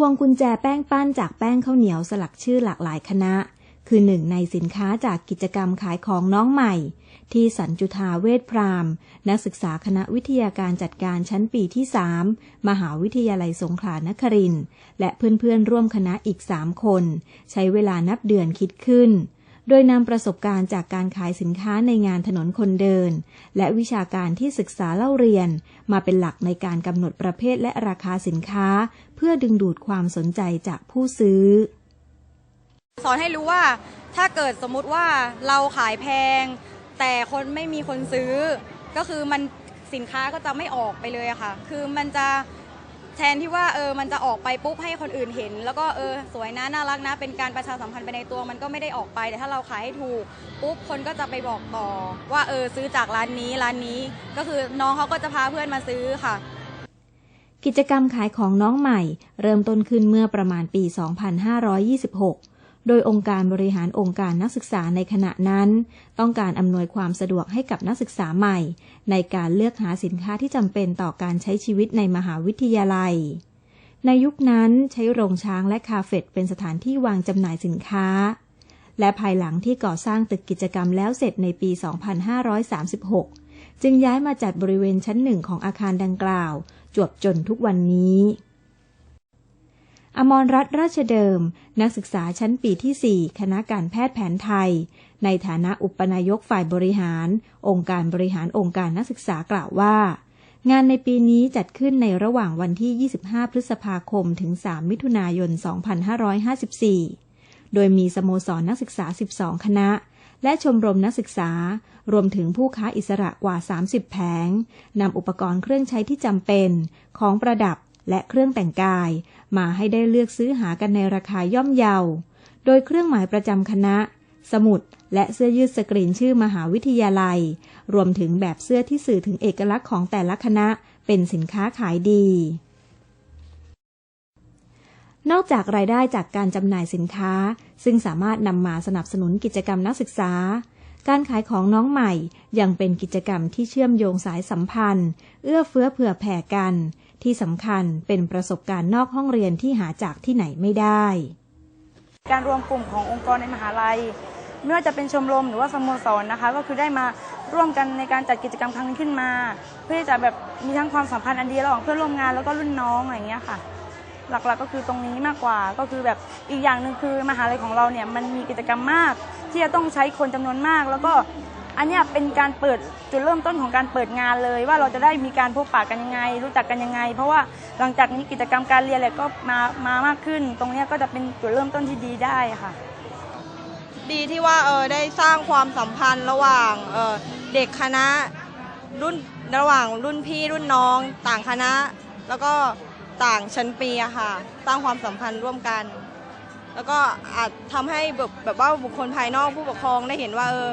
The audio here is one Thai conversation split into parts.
พวงกุญแจแป้งปั้นจากแป้งข้าวเหนียวสลักชื่อหลากหลายคณะ คือหนึ่งในสินค้าจากกิจกรรมขายของน้องใหม่ ที่สันจุธาเวชพรามนักศึกษาคณะวิทยาการจัดการชั้นปีที่ 3 มหาวิทยาลัยสงขลานครินและเพื่อนๆร่วมคณะอีก 3 คน ใช้เวลานับเดือนคิดขึ้น โดยนำประสบการณ์จากการขายสินค้าในงานถนนคนเดิน และวิชาการที่ศึกษาเล่าเรียน มาเป็นหลักในการกำหนดประเภทและราคาสินค้า เพื่อดึงดูดความสนใจจากผู้ซื้อ สอนให้รู้ว่าถ้าเกิดสมมุติว่าเราขายแพง แต่คนไม่มีคนซื้อ ก็คือมันสินค้าก็จะไม่ออกไปเลยค่ะ คือมันจะ แทนที่ว่าเออมันจะออกไปปุ๊บให้คนอื่นเห็น แล้วก็เออสวยนะน่ารักนะ เป็นการประชาสัมพันธ์ไปในตัวมันก็ไม่ได้ออกไป แต่ถ้าเราขายให้ถูกปุ๊บคนก็จะไปบอกต่อ ว่าเออซื้อจากร้านนี้ร้านนี้ ก็คือน้องเขาก็จะพาเพื่อนมาซื้อค่ะ กิจกรรมขายของน้องใหม่ เริ่มต้นขึ้นเมื่อประมาณปี 2526 โดยองค์การบริหารองค์การนักศึกษาในขณะนั้น ต้องการอำนวยความสะดวกให้กับนักศึกษาใหม่ ในการเลือกหาสินค้าที่จำเป็นต่อการใช้ชีวิตในมหาวิทยาลัย ในยุคนั้นใช้โรงช้างและคาเฟ่เป็นสถานที่วางจำหน่ายสินค้า และภายหลังที่ก่อสร้างตึกกิจกรรมแล้วเสร็จในปี 2536 จึงย้ายมาจัดบริเวณชั้นหนึ่งของอาคารดังกล่าว จวบจนทุกวันนี้ อมรรัตน์ราชเดิม นักศึกษาชั้นปีที่ 4 คณะการแพทย์แผนไทย ในฐานะอุปนายกฝ่ายบริหาร องค์การบริหารองค์การนักศึกษากล่าวว่า งานในปีนี้จัดขึ้นในระหว่างวันที่ 25 พฤษภาคมถึง 3 มิถุนายน 2554 โดยมีสโมสรนักศึกษา 12 คณะ และชมรมนักศึกษา รวมถึงผู้ค้าอิสระกว่า 30 แผงนำอุปกรณ์เครื่องใช้ที่จำเป็น ของประดับ และเครื่องแต่งกาย มาให้ได้เลือกซื้อหากันในราคาย่อมเยา โดยเครื่องหมายประจำคณะ สมุด และเสื้อยืดสกรีนชื่อมหาวิทยาลัย รวมถึงแบบเสื้อที่สื่อถึงเอกลักษณ์ของแต่ละคณะ เป็นสินค้าขายดี นอกจากรายได้จากการจำหน่ายสินค้า ซึ่งสามารถนำมาสนับสนุนกิจกรรมนักศึกษาการขายของน้องใหม่ยังเป็นกิจกรรมที่เชื่อมโยงสายสัมพันธ์ เอื้อเฟื้อเผื่อแผ่กัน ที่สำคัญเป็นประสบการณ์นอกห้องเรียนที่หาจากที่ไหนไม่ได้ การรวมกลุ่มขององค์กรในมหาลัย ไม่ว่าจะเป็นชมรมหรือว่าสโมสรนะคะ ก็คือได้มาร่วมกันในการจัดกิจกรรมครั้งนี้ขึ้นมา เพื่อจะแบบมีทั้งความสัมพันธ์อันดีระหว่างเพื่อนร่วมงานแล้วก็รุ่นน้องอะไรอย่างเงี้ยค่ะ หลักๆก็คือตรงนี้มากกว่าก็คือแบบอีกอย่างหนึ่งคือมหาลัยของเราเนี่ยมันมีกิจกรรมมาก ที่จะต้องใช้คนจำนวนมาก แล้วก็ อันเนี้ยเป็นการเปิดจุดเริ่มต้นของการเปิดงานเลย ว่าเราจะได้มีการพบปะกันยังไง รู้จักกันยังไง เพราะว่าหลังจากนี้กิจกรรมการเรียนอะไรก็มามามากขึ้น ตรงเนี้ยก็จะเป็นจุดเริ่มต้นที่ดีได้ค่ะ ดีที่ว่าเออได้สร้างความสัมพันธ์ระหว่างเออเด็กคณะรุ่นระหว่างรุ่นพี่รุ่นน้อง ต่างคณะ แล้วก็ต่างชั้นปีอะค่ะ สร้างความสัมพันธ์ร่วมกัน แล้วก็อาจทำให้แบบแบบว่าบุคคลภายนอกผู้ปกครองได้เห็นว่าเออ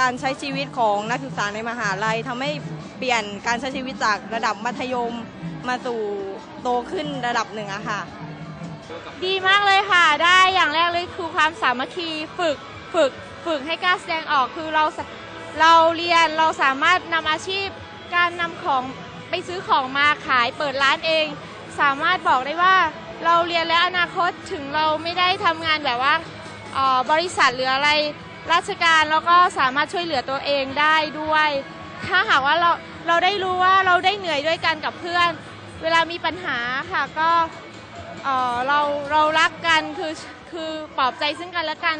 การใช้ชีวิตของนักศึกษาในมหาลัยทำให้เปลี่ยนการใช้ชีวิตจากระดับมัธยมมาสู่โตขึ้นระดับหนึ่งอะค่ะ ดีมากเลยค่ะ ได้อย่างแรกเลยคือความสามัคคีฝึกฝึกฝึกให้กล้าแสดงออกคือเราเราเรียนเราสามารถนำอาชีพการนำของไปซื้อของมาขายเปิดร้านเอง สามารถบอกได้ว่าเราเรียนและอนาคตถึงเราไม่ได้ทำงานแบบว่าออบริษัทหรืออะไร ราชการแล้วก็สามารถช่วยเหลือตัวเองได้ด้วย ถ้าหากว่าเราเราได้รู้ว่าเราได้เหนื่อยด้วยกันกับเพื่อน เวลามีปัญหาค่ะก็เอ่อเราเรารักกันคือคือปลอบใจซึ่งกันและกัน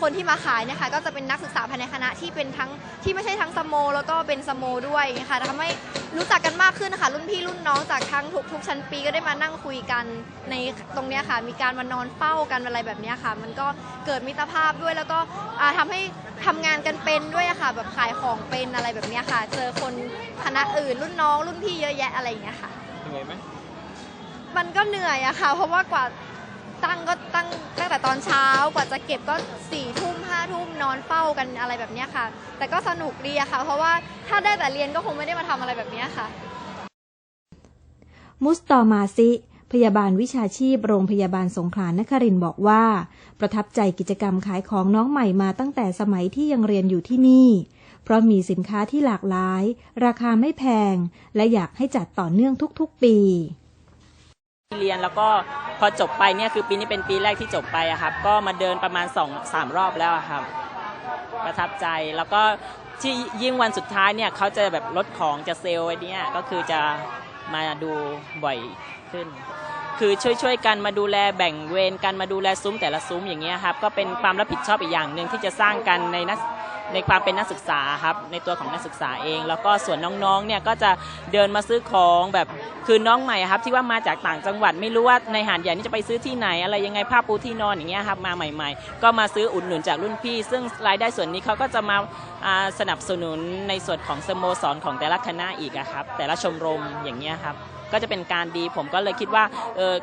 คนที่มาขายเนี่ยค่ะก็จะเป็นนักศึกษาภายในคณะที่เป็นทั้งที่ไม่ใช่ทั้งสโม แล้วก็เป็นสโมด้วยอย่างเงี้ยค่ะทำให้รู้จักกันมากขึ้นนะคะรุ่นพี่รุ่นน้องจากทั้งทุกทุกชั้นปีก็ได้มานั่งคุยกันในตรงเนี้ยค่ะ มีการมานอนเฝ้ากันอะไรแบบเนี้ยค่ะ มันก็เกิดมิตรภาพด้วยแล้วก็อ่าทำให้ทำงานกันเป็นด้วยอะค่ะ แบบขายของเป็นอะไรแบบเนี้ยค่ะ เจอคนคณะอื่นรุ่นน้อง รุ่นพี่เยอะแยะอะไรอย่างเงี้ยค่ะ เหนื่อยไหม มันก็เหนื่อยอะค่ะ เพราะว่ากว่า ตั้งก็ตั้งตั้งแต่ตอนเช้ากว่าจะเก็บก็สี่ทุ่มห้าทุ่มนอนเฝ้ากันอะไรแบบนี้ค่ะ แต่ก็สนุกดีอะค่ะ เพราะว่าถ้าได้แต่เรียนก็คงไม่ได้มาทำอะไรแบบนี้ค่ะ มุสตอมาซิพยาบาลวิชาชีพโรงพยาบาลสงขลานครินบอกว่า ประทับใจกิจกรรมขายของน้องใหม่มาตั้งแต่สมัยที่ยังเรียนอยู่ที่นี่ เพราะมีสินค้าที่หลากหลาย ราคาไม่แพง และอยากให้จัดต่อเนื่องทุกๆปี เรียนแล้วก็พอจบไปเนี่ยคือปีนี้เป็นปีแรกที่จบไปอะครับก็มาเดินประมาณ2อสามรอบแล้วอะครับ ประทับใจแล้วก็ที่ยิ่งวันสุดท้ายเนี่ยเขาจะแบบลดของจะเซลล์ไอ้เนี่ยก็คือจะมาดูบ่อยขึ้น คือช่วยๆกันมาดูแลแบ่งเวรกันมาดูแลซุ้มแต่ละซุ้มอย่างเงี้ยครับก็เป็นความรับผิดชอบอีกอย่างหนึ่งที่จะสร้างกันในนัก ในความเป็นนักศึกษาครับในตัวของนักศึกษาเอง แล้วก็ส่วนน้องๆเนี่ยก็จะเดินมาซื้อของแบบคือน้องใหม่ครับที่ว่ามาจากต่างจังหวัดไม่รู้ว่าในหาดใหญ่นี่จะไปซื้อที่ไหน อะไรยังไงผ้าปูที่นอนอย่างเงี้ยครับมาใหม่ ๆ ก็มาซื้ออุดหนุนจากรุ่นพี่ ซึ่งรายได้ส่วนนี้เขาก็จะมาสนับสนุนในส่วนของสโมสรของแต่ละคณะอีกครับแต่ละชมรมอย่างเงี้ยครับก็จะเป็นการดีผมก็เลยคิดว่า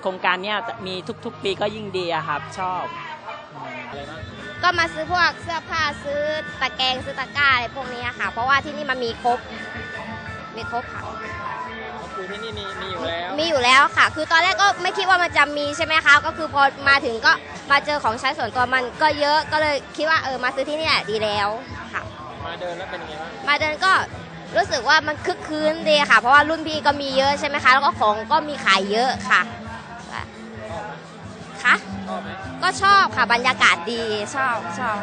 โครงการเนี้ยมีทุกๆปีก็ยิ่งดีครับชอบ ก็มาซื้อพวกเสื้อผ้าซื้อตะแกรงซื้อตะกร้าอะไรพวกนี้ค่ะ เพราะว่าที่นี่มันมีครบ มีครบค่ะคือที่นี่มีมีอยู่แล้วมีอยู่แล้วค่ะ คือตอนแรกก็ไม่คิดว่ามันจะมีใช่ไหมคะ ก็คือพอมาถึงก็มาเจอของใช้ส่วนตัวมันก็เยอะ ก็เลยคิดว่าเออมาซื้อที่นี่แหละดีแล้วค่ะ มาเดินแล้วเป็นยังไงบ้างมาเดินก็รู้สึกว่ามันคึกคืนดีค่ะ เพราะว่ารุ่นพี่ก็มีเยอะใช่ไหมคะ แล้วก็ของก็มีขายเยอะค่ะค่ะ ก็ชอบค่ะบรรยากาศดีชอบชอบ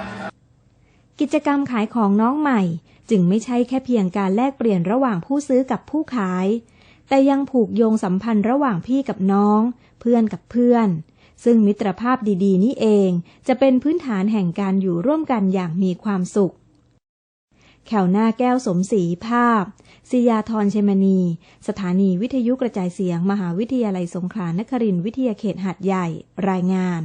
กิจกรรมขายของน้องใหม่ จึงไม่ใช่แค่เพียงการแลกเปลี่ยนระหว่างผู้ซื้อกับผู้ขาย แต่ยังผูกโยงสัมพันธ์ระหว่างพี่กับน้อง เพื่อนกับเพื่อน ซึ่งมิตรภาพดีๆ นี่เองจะเป็นพื้นฐานแห่งการอยู่ร่วมกันอย่างมีความสุข แขวหน้าแก้วสมศรีภาพศิยาธรเชมณีสถานีวิทยุกระจายเสียง มหาวิทยาลัยสงขลานครินทร์วิทยาเขตหัดใหญ่ รายงาน